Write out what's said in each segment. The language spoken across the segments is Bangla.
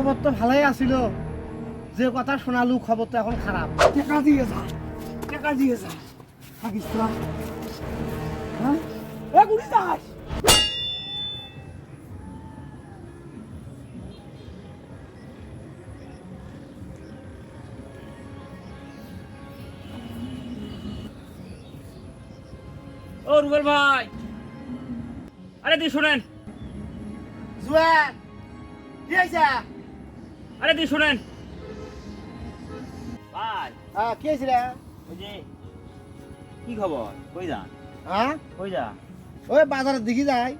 খবর তো ভালোই আছিল। যে কথা শোনালু খবর তো এখন খারাপ টাকা দিয়ে যা টাকা দিয়ে যা থাকিস তো হ্যাঁ এ গুড়ি যাস। ও রুবেল ভাই। আরে দি শুনেন। জুয়ান কি হয়েছে আরে দি শুনেন। ভাই হ্যাঁ কি হয়েছিল? ওই যে কি খবর? কই যান? হ্যাঁ কই যা ওই বাজারের দিকে যাই।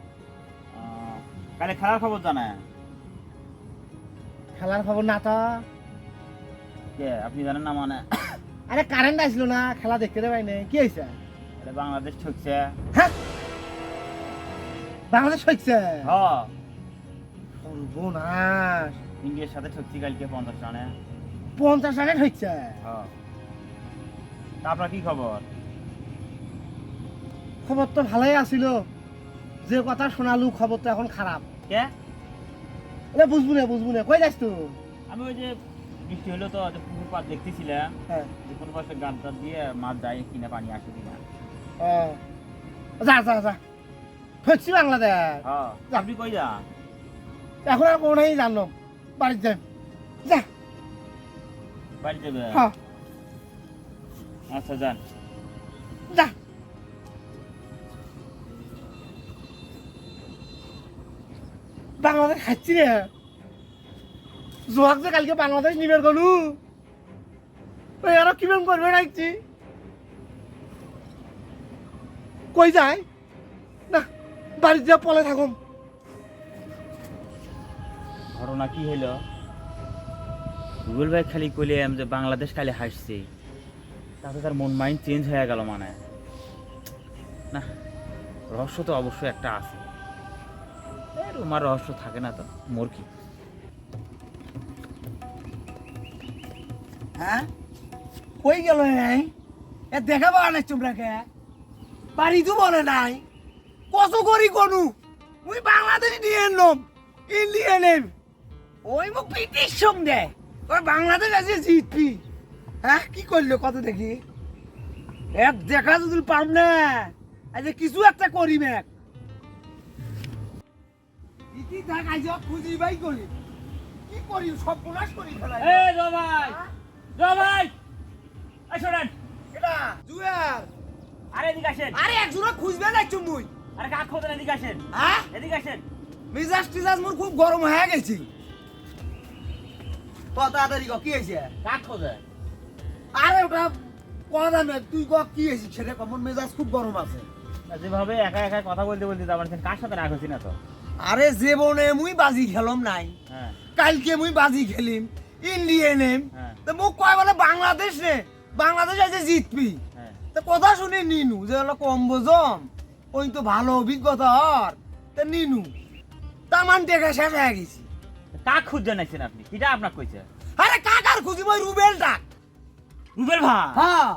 কালে খেলার খবর জানা? খেলার খবর না তো। কে আপনি জানেন না মানে? আরে কারেন্ট আসলো না খেলা দেখতে নাই। কি হয়েছে? আরে বাংলাদেশ ঠকছে। হ্যাঁ? বাংলাদেশ হয়েছে হ। সর্বনাশ। ইন্ডিয়ার সাথে ঠকছি কালকে পঞ্চাশ রানে। পঞ্চাশ হয়েছে হ আপনার কি খবর? খবর তো ভালোই আছিল। যে কথা শোনালু খবর তো এখন খারাপ। কে? এটা বুঝব না বুঝব না। কই যাস তুই আমি ওই যে বৃষ্টি হলো তো যে পুকুর পাড় দেখতেছিলাম। হ্যাঁ। যে কোনো পাশে গান টান দিয়ে মাছ যায় কিনা পানি আসে কিনা। যা যা যা। ঠকছি বাংলাদেশ। হ্যাঁ। আপনি কই যান? এখন আর কোনো নাই বাড়িতে। যাই যা। বাড়ি যাবে হ্যাঁ আচ্ছা যান। যা। বাংলাদেশ খাচ্ছি রে। জোয়াক যে কালকে বাংলাদেশ নিবের গলু। ওই আরও কিমান করবে রাখছি কই যায়? না বাড়িতে যা পলে থাকুম। ঘটনা কি হইল? গুগল ভাই খালি কইলাম যে বাংলাদেশ খালি হাসছে। তাতে তার মন মাইন্ড চেঞ্জ হয়ে গেল মানে। না রহস্য তো অবশ্যই একটা আছে। এর আমার রহস্য থাকে না তো মোর কি? হ্যাঁ? কই গেল নাই এ দেখা পাওয়া নাই তোমরাকে? বাড়ি তো বলে নাই। কত করি কোনু? মুই বাংলাদেশ নিয়ে এলাম ইন্ডিয়ান ওই মুখ পিটির সঙ্গে। ওই বাংলাদেশ আছে জিতবি। হ্যাঁ কি করল কত দেখি? এক দেখা যদি পাম না। কিছু একটা করি ম্যাক। ইতি থাক আজ খুঁজি বাই করি। কি করি? সব প্রকাশ করি ফেলাই এ ভাই ভাই এই শোনেন। এটা জুয়ার আরে এদিকে আসেন। আরে একজোড়া খুঁজবে না চুমুই আরে কাক খোঁজেন এদিকে আসেন। হ্যাঁ? এদিকে আসেন। মিজাজ টিজাজ মোর খুব গরম হয়ে গেছি। তাড়াতাড়ি ক কি হয়েছে? কাক খোঁজে। আরে ওটা কথা না তুই ক কি হয়েছে? সেটা কমন মেজাজ খুব গরম আছে। যেভাবে একা একা কথা বলতে বলতে যাবেন কার সাথে রাগ হচ্ছি না তো? আরে জীবনে মুই বাজি খেলম নাই। হ্যাঁ। কালকে মুই বাজি খেলিম ইন্ডিয়ান এম। হ্যাঁ। তো মোক কয় বলে বাংলাদেশ নে বাংলাদেশ আছে জিতবি। হ্যাঁ। তো কথা শুনে নিনু যে হলো কম বোঝম ওই তো ভালো অভিজ্ঞতা হর তা নিনু তামান টেকা শেষ হয়ে গেছি। কাক নাইছেন আপনি? কিটা আপনার কইছে। আরে খুঁজি মই রুবেল ডাক। রুবেল ভাই? হ্যাঁ।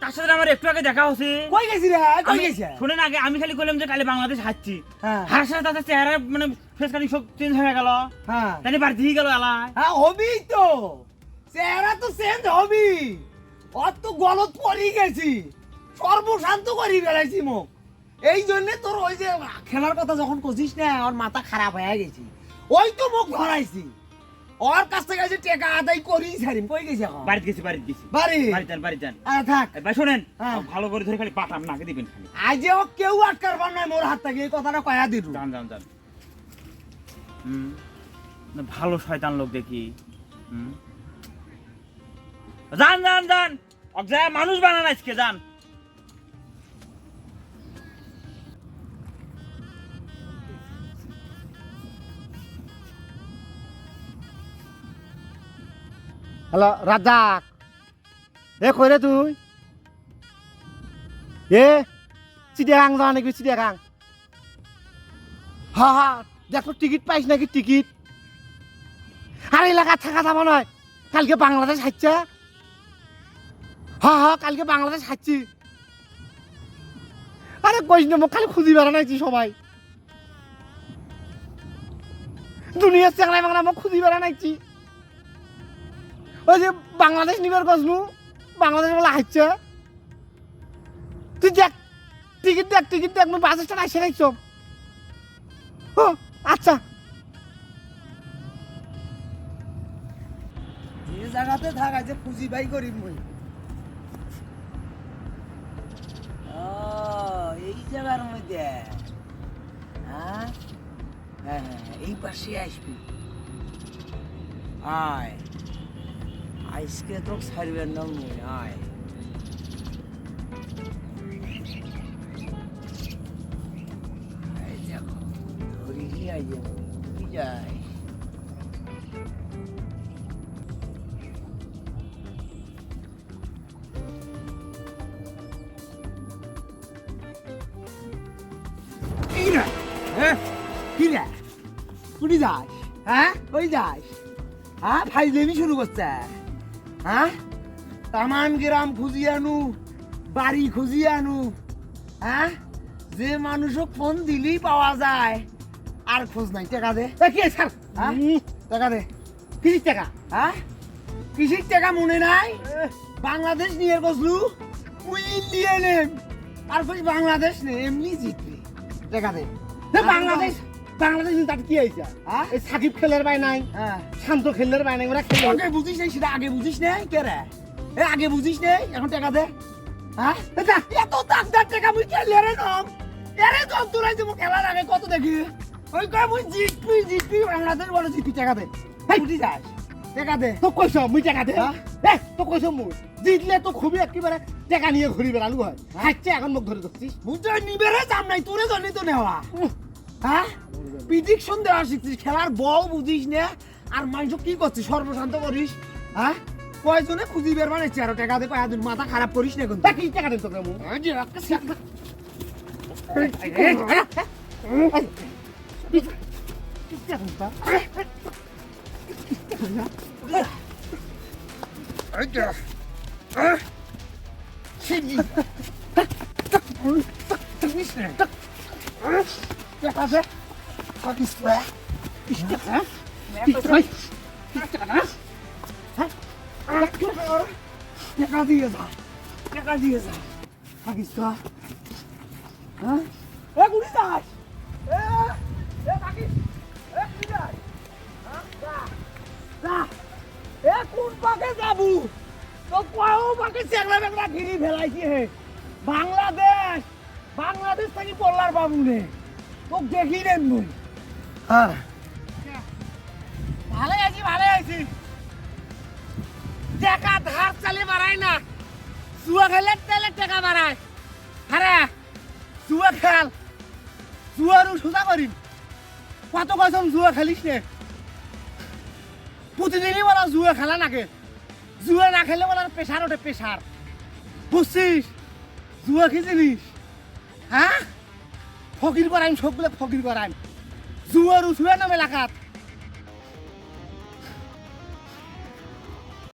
তার সাথে আমার একটু আগে দেখা হচ্ছে কই গেছি রে? কই আমি- শুনেন আগে আমি খালি কইলাম যে কালে বাংলাদেশ হ্যাঁ। হার সাথে তাদের চেহারা মানে ফেস কাটিং সব চেঞ্জ হয়ে গেল। হ্যাঁ। বাড়ি দিয়ে গেল এলায়। হ্যাঁ হবি তো। চেহারা তো চেঞ্জ হবি। অত তো গলত পড়ি গেছি। সর্বশান্ত করি বেড়াইছি মোক এই জন্য তোর ওই যে খেলার কথা যখন কছিস না ওর মাথা খারাপ হয়ে গেছি। ওই তো মুখ ধরাইছি ওর কাছ থেকে যে টাকা আদায় করি ছাড়িম কই গেছি এখন? বাড়িতে গেছি বাড়িতে গেছি। বাড়ি? বাড়ি যান বাড়ি যান। আরে থাক। ভাই শোনেন হ্যাঁ। ভালো করে ধরে খালি পাতাম নাকে দিবেন খালি। আজে ও কেউ আটকার পার নাই মোর হাত থেকে এই কথাটা কয়া দিল। যান যান যান। হুম। না, ভালো শয়তান লোক দেখি। হুম। যান যান যান। অজ্ঞা মানুষ বানান আজকে যান। হ্যালো, রাজাক। এ, কই রে তুই? এ চিড়িয়াখাং যাওয়া নাকি চিড়িয়াখাং হা হা, দেখো টিকিট পাইস নাকি টিকিট? আর এলাকা থাকা যাব নয়। কালকে বাংলাদেশ হাঁটছে। হা হা, কালকে বাংলাদেশ হাঁটছি। আরে কইস না, মোক খালি খুঁজি বেড়া নাইছি সবাই। দুনিয়ার চেংড়া বাংলা মোক খুঁজি বেড়া নাইছি ওই যে বাংলাদেশ নিবার গজনু বাংলাদেশ বলে হাইছে। তুই দেখ, টিকিট দেখ টিকিট দেখ বাস স্ট্যান্ড আইসে নাইছ ও আচ্ছা। যে জায়গাতে থাক আছে খুঁজি বাই করিম মই। এই জায়গার মধ্যে। হ্যাঁ? হ্যাঁ হ্যাঁ এই পাশে আসবি। আয়। আজকে তো ছাড়বেন না যায় রে হ্যাঁ কি রে কুড়ি যাস হ্যাঁ কই যাস হ্যাঁ ভাই শুরু করছে হ্যাঁ? তামান গ্রাম খুঁজিয়ে আনু বাড়ি খুঁজিয়ে আনু হ্যাঁ? যে মানুষও ফোন দিলেই পাওয়া যায় আর খোঁজ নাই। টাকা দে। কি স্যার টাকা দে। কিসির টাকা? হ্যাঁ? কিসির টাকা মনে নাই? বাংলাদেশ নিয়ে বসলু। উই ইন্ডিয়া নেম আর কই বাংলাদেশ নে এমনি জিতবি। টাকা দে। বাংলাদেশ বাংলাদেশ তার কি হয়েছে? এই সাকিব খেলের বাই নাই শান্ত খেলের বাই নাই ওরা খেলে। আগে বুঝিস নাই সেটা আগে বুঝিস নাই? কে রে? এ আগে বুঝিস নাই? এখন টাকা দে। হ্যাঁ? এত দাগ দাগ টাকা মুই খেলে রে নম। এরে যন্ত্রণায় যে খেলার আগে কত দেখি? ওই কয় মুই জিতবি জিতবি বাংলাদেশ বলে জিতবি টাকা দে। বুঝি যাস টাকা দে। তো কইছ মুই টাকা দে। এ তো কইছ মুই। জিতলে তো খুবই একেবারে টাকা নিয়ে ঘুরি বেড়ালু হয়। হাঁটছে এখন মুখ ধরে ধরছিস মুই তো নিবেরে যাম নাই তোরে জন্যই তো নেওয়া। হ্যাঁ প্রিডিকশন দেওয়া শিখছিস খেলার বল বুঝিস না আর মানুষ কি করছিস সর্বশান্ত করিস হ্যাঁ কয়জনে খুঁজি বের টাকা দিয়ে কয়েকদিন মাথা খারাপ করিস না কি টাকা দিন তোকে দে থাকিস হ্যাঁ টাকা দিয়ে যা টাকা দিয়ে যা থাকিস তো হ্যাঁ এ যাস এ এ এ গুলি যাস এ কোন পাকে যাবু তো হে বাংলাদেশ বাংলাদেশ থেকে পড়লার বাবু নে তোক দেখি নেন মুই হ্যাঁ। ভালো আছি ভালো আছি। টাকা ধার চালে না। জুয়া খেলে তেলে টাকা বাড়ায়। আরে, জুয়া খেল। জুয়ারও সোজা করিম। কত কসম জুয়া খেলিস নে? প্রতিদিনই বলা জুয়া খেলা নাকে জুয়া না খেলে বলার প্রেশার ওঠে প্রেশার বুঝছিস? জুয়া কি জিনিস? হ্যাঁ? ফকির করাইম, সবগুলো ফকির করাইম। জুয়ার উঠুয়ে নাম এলাকাত